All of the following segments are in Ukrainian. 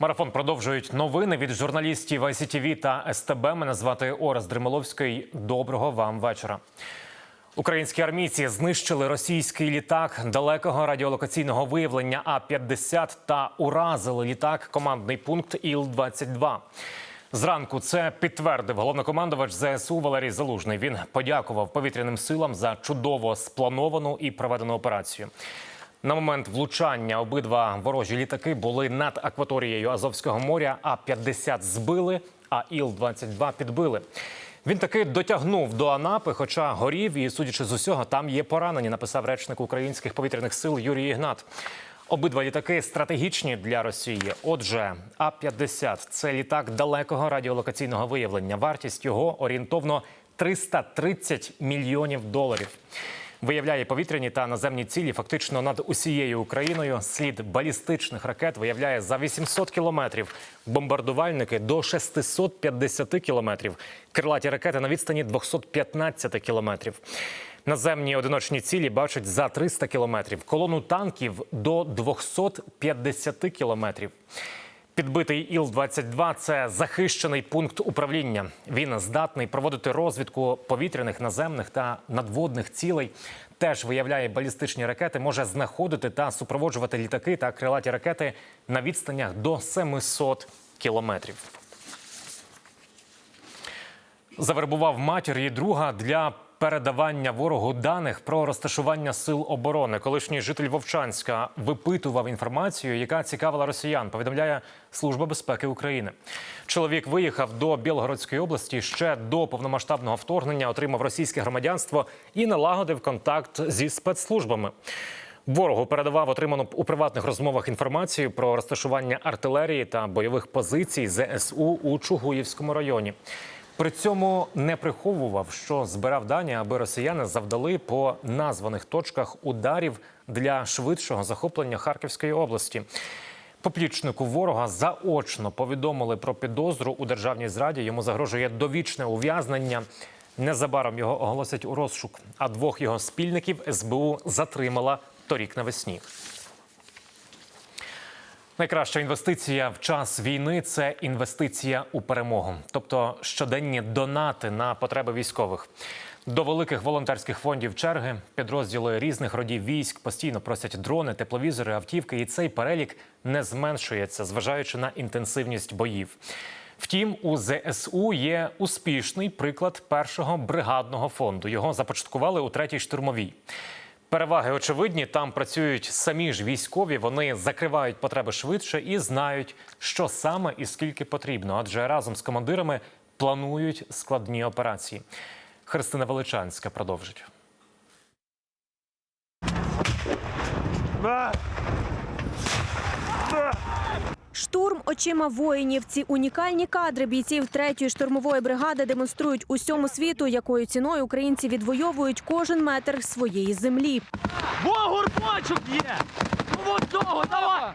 Марафон продовжують новини від журналістів ICTV та СТБ. Мене звати Орес Дремоловський. Доброго вам вечора. Українські армійці знищили російський літак далекого радіолокаційного виявлення А-50 та уразили літак командний пункт Іл-22. Зранку це підтвердив головнокомандувач ЗСУ Валерій Залужний. Він подякував повітряним силам за чудово сплановану і проведену операцію. На момент влучання обидва ворожі літаки були над акваторією Азовського моря. А 50 збили, а Іл-22 підбили. Він таки дотягнув до Анапи, хоча горів, і судячи з усього, там є поранені. Написав речник українських повітряних сил Юрій Ігнат. Обидва літаки стратегічні для Росії. Отже, А-50 – це літак далекого радіолокаційного виявлення. Вартість його орієнтовно 330 мільйонів доларів. Виявляє повітряні та наземні цілі фактично над усією Україною. Слід балістичних ракет виявляє за 800 кілометрів. Бомбардувальники до 650 кілометрів. Крилаті ракети на відстані 215 кілометрів. Наземні одиночні цілі бачать за 300 кілометрів. Колону танків до 250 кілометрів. Підбитий Іл-22 – це захищений пункт управління. Він здатний проводити розвідку повітряних, наземних та надводних цілей. Теж виявляє балістичні ракети, може знаходити та супроводжувати літаки та крилаті ракети на відстанях до 700 кілометрів. Завербував матір і друга для передавання ворогу даних про розташування сил оборони. Колишній житель Вовчанська випитував інформацію, яка цікавила росіян. Повідомляє Служба безпеки України. Чоловік виїхав до Білгородської області ще до повномасштабного вторгнення, отримав російське громадянство і налагодив контакт зі спецслужбами. Ворогу передавав отриману у приватних розмовах інформацію про розташування артилерії та бойових позицій ЗСУ у Чугуївському районі. При цьому не приховував, що збирав дані, аби росіяни завдали по названих точках ударів для швидшого захоплення Харківської області. Поплічнику ворога заочно повідомили про підозру у державній зраді. Йому загрожує довічне ув'язнення. Незабаром його оголосять у розшук. А двох його спільників СБУ затримала торік навесні. Найкраща інвестиція в час війни це інвестиція у перемогу, тобто щоденні донати на потреби військових. До великих волонтерських фондів черги підрозділи різних родів військ постійно просять дрони, тепловізори, автівки, і цей перелік не зменшується, зважаючи на інтенсивність боїв. Втім, у ЗСУ є успішний приклад першого бригадного фонду. Його започаткували у третій штурмовій. Переваги очевидні. Там працюють самі ж військові. Вони закривають потреби швидше і знають, що саме і скільки потрібно, адже разом з командирами планують складні операції. Христина Величанська продовжить. Штурм очима воїнів. Ці унікальні кадри бійців третьої штурмової бригади демонструють усьому світу, якою ціною українці відвоюють кожен метр своєї землі. Во, горбочок є! Ну от того, давай!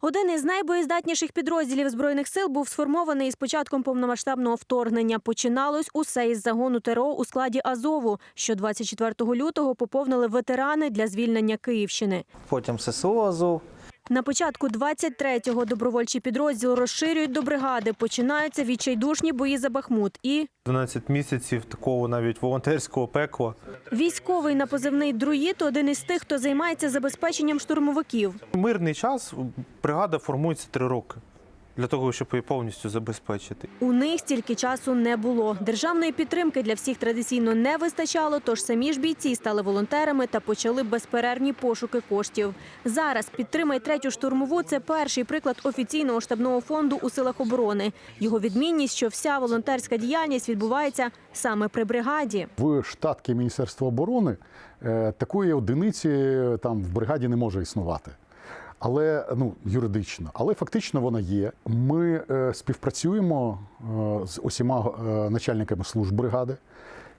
Один із найбоєздатніших підрозділів збройних сил був сформований із початком повномасштабного вторгнення. Починалось усе із загону ТРО у складі Азову, що 24 лютого поповнили ветерани для звільнення Київщини. потім ССО Азов. На початку 23-го добровольчий підрозділ розширюють до бригади. Починаються відчайдушні бої за Бахмут. І 12 місяців такого навіть волонтерського пекла. військовий на позивний друїд один із тих, хто займається забезпеченням штурмовиків. Мирний час бригада формується три роки для того, щоб її повністю забезпечити. У них стільки часу не було. Державної підтримки для всіх традиційно не вистачало, тож самі ж бійці стали волонтерами та почали безперервні пошуки коштів. Зараз підтримай третю штурмову. Це перший приклад офіційного штабного фонду у силах оборони. Його відмінність, що вся волонтерська діяльність відбувається саме при бригаді. В штатки Міністерства оборони е, такої одиниці там в бригаді не може існувати. Але ну юридично, але фактично вона є. Ми е, співпрацюємо е, з усіма е, начальниками служб бригади,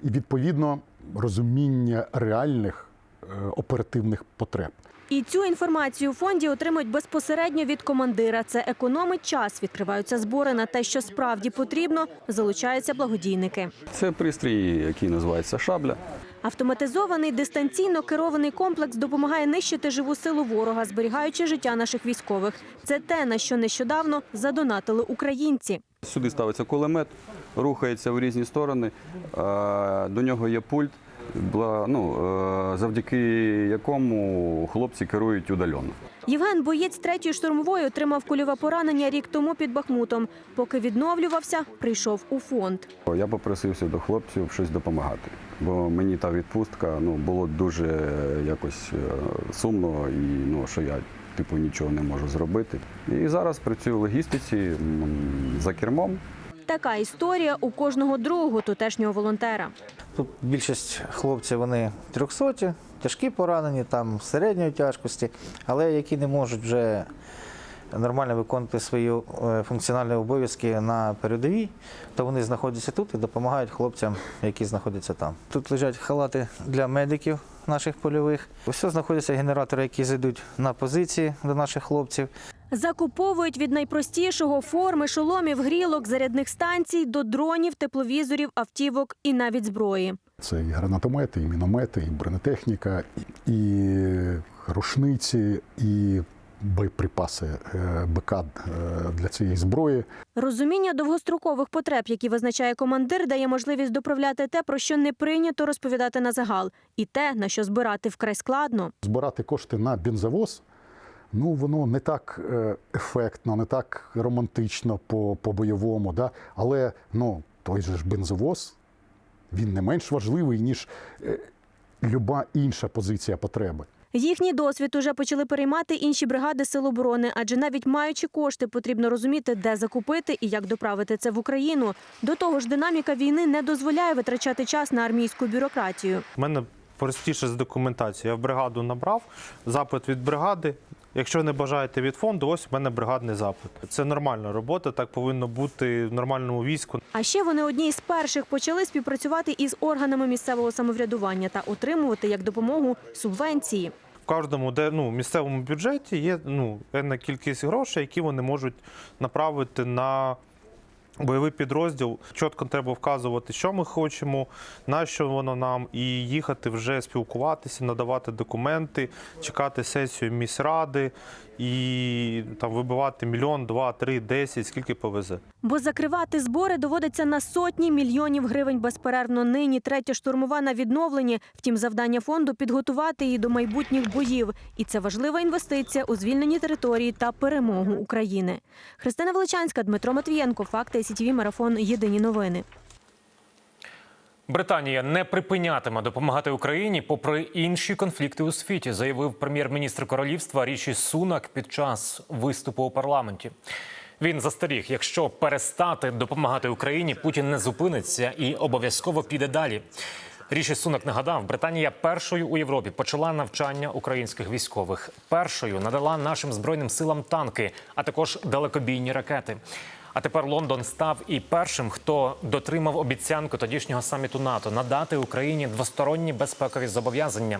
і відповідно розуміння реальних е, оперативних потреб. І цю інформацію у фонді отримують безпосередньо від командира. Це економить час, відкриваються збори на те, що справді потрібно. Залучаються благодійники. Це пристрій, який називається шабля. Автоматизований дистанційно керований комплекс допомагає нищити живу силу ворога, зберігаючи життя наших військових. Це те, на що нещодавно задонатили українці. Сюди ставиться кулемет, рухається в різні сторони. До нього є пульт, ну, е, завдяки якому хлопці керують удалено. Євген, боєць третьої штурмової, отримав кульове поранення рік тому під Бахмутом. Поки відновлювався, прийшов у фонд. Я попросився до хлопців щось допомагати, бо мені та відпустка ну, було дуже якось е, сумно і ну, що я типу нічого не можу зробити. І зараз працюю в логістиці за кермом. Така історія у кожного другого тутешнього волонтера. Тут більшість хлопців вони трьохсоті, тяжкі поранені, там середньої тяжкості, але які не можуть вже нормально виконувати свої е, функціональні обов'язки на передовій, то вони знаходяться тут і допомагають хлопцям, які знаходяться там. Тут лежать халати для медиків наших польових. Ось знаходяться генератори, які зайдуть на позиції до наших хлопців. Закуповують від найпростішого форми, шоломів, грілок, зарядних станцій до дронів, тепловізорів, автівок і навіть зброї. Це і гранатомети, і міномети, і бронетехніка, і, рушниці, і боєприпаси е, БК е, для цієї зброї. Розуміння довгострокових потреб, які визначає командир, дає можливість доправляти те, про що не прийнято розповідати на загал, і те, на що збирати вкрай складно. Збирати кошти на бензовоз. Ну, воно не так е, ефектно, не так романтично по, по бойовому, да? але ну, той же ж бензовоз він не менш важливий, ніж е, люба інша позиція потреби. Їхній досвід уже почали переймати інші бригади Сил оборони, адже навіть маючи кошти, потрібно розуміти, де закупити і як доправити це в Україну. До того ж, динаміка війни не дозволяє витрачати час на армійську бюрократію. У мене простіше з документацією. Я в бригаду набрав запит від бригади. Якщо не бажаєте від фонду, ось у мене бригадний запит. Це нормальна робота, так повинно бути в нормальному війську. А ще вони одні з перших почали співпрацювати із органами місцевого самоврядування та отримувати як допомогу субвенції. В кожному де, ну, місцевому бюджеті є ну, певна кількість грошей, які вони можуть направити на бойовий підрозділ. Чітко треба вказувати, що ми хочемо, на що воно нам, і їхати вже спілкуватися, надавати документи, чекати сесію міськради і там вибивати мільйон, два, три, десять, скільки повезе. Бо закривати збори доводиться на сотні мільйонів гривень безперервно. Нині третя штурмова на відновленні. Втім, завдання фонду підготувати її до майбутніх боїв. І це важлива інвестиція у звільнені території та перемогу України. Христина Величанська, Дмитро Матвієнко. Факти СІТВ Марафон. Єдині новини. Британія не припинятиме допомагати Україні попри інші конфлікти у світі, заявив прем'єр-міністр королівства Ріші Сунак під час виступу у парламенті. Він застеріг, якщо перестати допомагати Україні, Путін не зупиниться і обов'язково піде далі. Ріші Сунак нагадав, Британія першою у Європі почала навчання українських військових. Першою надала нашим збройним силам танки, а також далекобійні ракети. А тепер Лондон став і першим, хто дотримав обіцянку тодішнього саміту НАТО надати Україні двосторонні безпекові зобов'язання.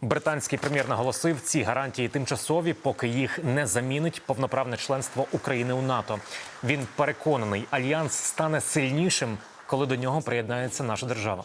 Британський прем'єр наголосив, ці гарантії тимчасові, поки їх не замінить повноправне членство України у НАТО. Він переконаний, альянс стане сильнішим, коли до нього приєднається наша держава.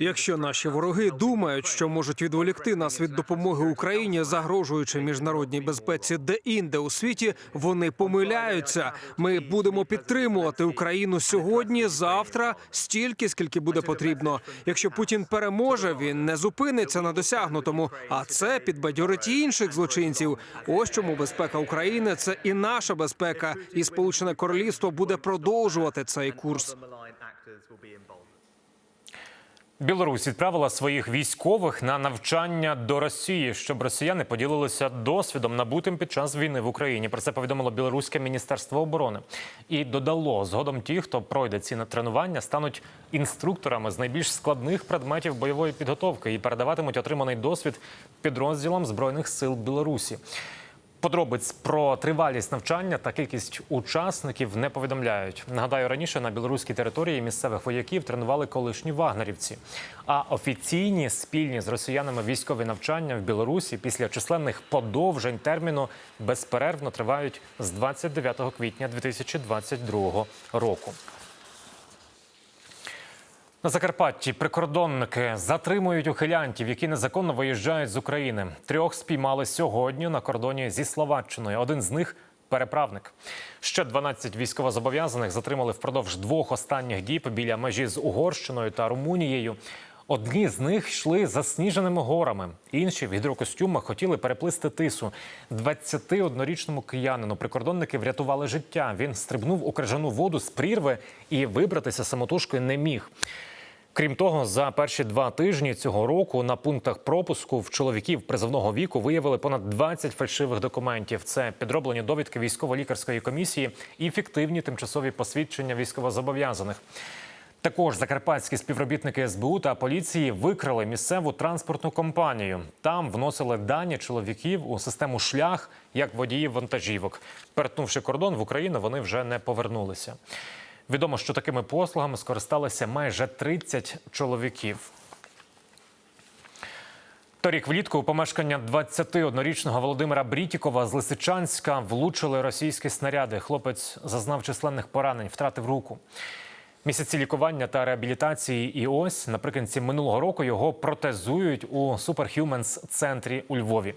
Якщо наші вороги думають, що можуть відволікти нас від допомоги Україні, загрожуючи міжнародній безпеці де-інде у світі, вони помиляються. Ми будемо підтримувати Україну сьогодні, завтра, стільки, скільки буде потрібно. Якщо Путін переможе, він не зупиниться на досягнутому. А це підбадьорить і інших злочинців. Ось чому безпека України це і наша безпека, і Сполучене Королівство буде продовжувати цей курс. Білорусь відправила своїх військових на навчання до Росії, щоб росіяни поділилися досвідом набутим під час війни в Україні. Про це повідомило білоруське міністерство оборони і додало згодом ті, хто пройде ці тренування, стануть інструкторами з найбільш складних предметів бойової підготовки і передаватимуть отриманий досвід підрозділам збройних сил Білорусі. Подробиць про тривалість навчання та кількість учасників не повідомляють. Нагадаю, раніше на білоруській території місцевих вояків тренували колишні вагнерівці. А офіційні спільні з росіянами військові навчання в Білорусі після численних подовжень терміну безперервно тривають з 29 квітня 2022 року. На Закарпатті прикордонники затримують ухилянтів, які незаконно виїжджають з України. Трьох спіймали сьогодні на кордоні зі Словаччиною. Один з них переправник. Ще 12 військовозобов'язаних затримали впродовж двох останніх діб біля межі з Угорщиною та Румунією. Одні з них йшли засніженими горами, інші в гідрокостюмах хотіли переплисти тису. 21-річному киянину прикордонники врятували життя. Він стрибнув у крижану воду з прірви і вибратися самотужки не міг. Крім того, за перші два тижні цього року на пунктах пропуску в чоловіків призовного віку виявили понад 20 фальшивих документів. Це підроблені довідки військово-лікарської комісії і фіктивні тимчасові посвідчення військовозобов'язаних. Також закарпатські співробітники СБУ та поліції викрили місцеву транспортну компанію. Там вносили дані чоловіків у систему шлях як водіїв вантажівок. Перетнувши кордон в Україну, вони вже не повернулися. Відомо, що такими послугами скористалися майже 30 чоловіків. Торік влітку у помешкання 21-річного Володимира Брітікова з Лисичанська влучили російські снаряди. Хлопець зазнав численних поранень, втратив руку. Місяці лікування та реабілітації. І ось наприкінці минулого року його протезують у Superhumans центрі у Львові.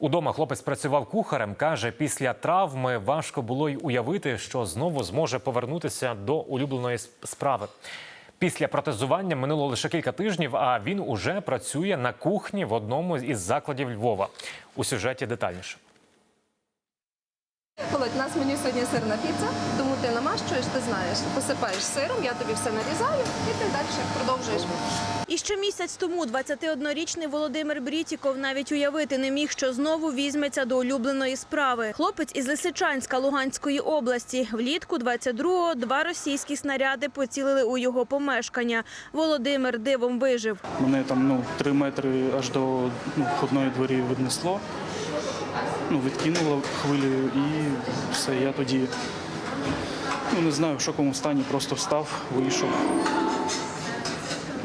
Удома хлопець працював кухарем. каже, після травми важко було й уявити, що знову зможе повернутися до улюбленої справи. Після протезування минуло лише кілька тижнів, а він уже працює на кухні в одному із закладів Львова. У сюжеті детальніше. Володь, у нас меню сьогодні сирна піца, тому ти намащуєш, ти знаєш, посипаєш сиром, я тобі все нарізаю і ти далі продовжуєш. І ще місяць тому 21-річний Володимир Брітіков навіть уявити не міг, що знову візьметься до улюбленої справи. Хлопець із Лисичанська Луганської області. Влітку 22-го два російські снаряди поцілили у його помешкання. Володимир дивом вижив. Мене там ну, три метри аж до ну, входної двері віднесло. Ну, відкинуло хвилею і все. Я тоді ну, не знаю, в шоковому стані, просто встав, вийшов,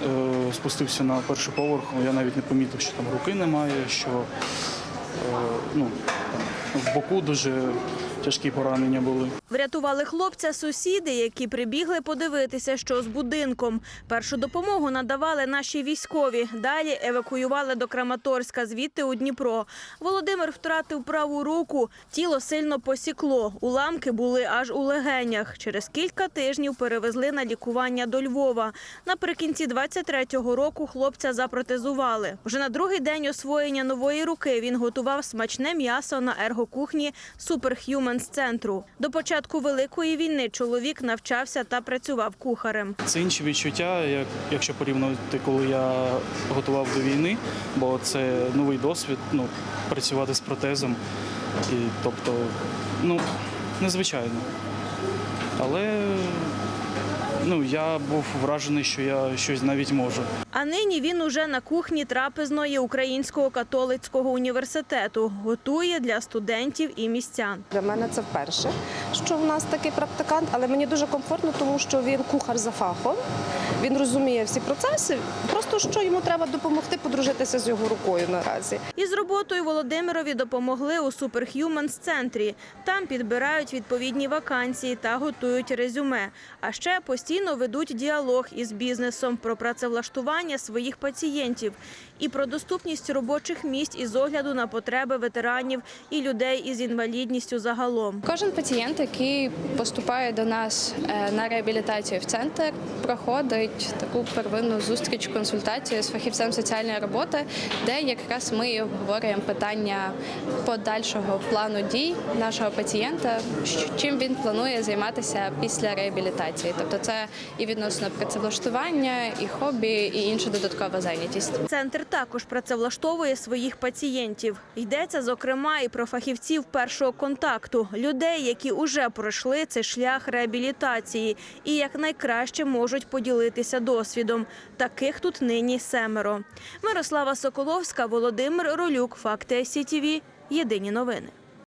е, спустився на перший поверх. Я навіть не помітив, що там руки немає, що е, ну, в боку дуже тяжкі поранення були. Врятували хлопця сусіди, які прибігли подивитися, що з будинком. Першу допомогу надавали наші військові. Далі евакуювали до Краматорська, звідти у Дніпро. Володимир втратив праву руку, тіло сильно посікло. Уламки були аж у легенях. Через кілька тижнів перевезли на лікування до Львова. Наприкінці 23-го року хлопця запротезували. Вже на другий день освоєння нової руки він готував смачне м'ясо на ергокухні Superhumans центру. До початку Великої війни чоловік навчався та працював кухарем. Це інші відчуття, як, якщо порівнювати, коли я готував до війни, бо це новий досвід, ну, працювати з протезом. І, тобто, ну, незвичайно. Але ну, я був вражений, що я щось навіть можу. А нині він уже на кухні трапезної Українського католицького університету. Готує для студентів і містян. Для мене це вперше, що в нас такий практикант, але мені дуже комфортно, тому що він кухар за фахом. Він розуміє всі процеси. Просто що йому треба допомогти подружитися з його рукою наразі. Із роботою Володимирові допомогли у Superhumans центрі. Там підбирають відповідні вакансії та готують резюме. А ще постійно ведуть діалог із бізнесом про працевлаштування своїх пацієнтів і про доступність робочих місць із огляду на потреби ветеранів і людей із інвалідністю загалом. Кожен пацієнт, який поступає до нас е, на реабілітацію в центр, проходить таку первинну зустріч, консультацію з фахівцем соціальної роботи, де якраз ми обговорюємо питання подальшого плану дій нашого пацієнта, чим він планує займатися після реабілітації. Тобто, це і відносно працевлаштування, і хобі, і інша додаткова зайнятість. Центр також працевлаштовує своїх пацієнтів. Йдеться, зокрема, і про фахівців першого контакту, людей, які уже пройшли цей шлях реабілітації і якнайкраще можуть поділитися досвідом. Таких тут нині семеро. Мирослава Соколовська, Володимир Ролюк, Факти СІТІВІ. Єдині новини.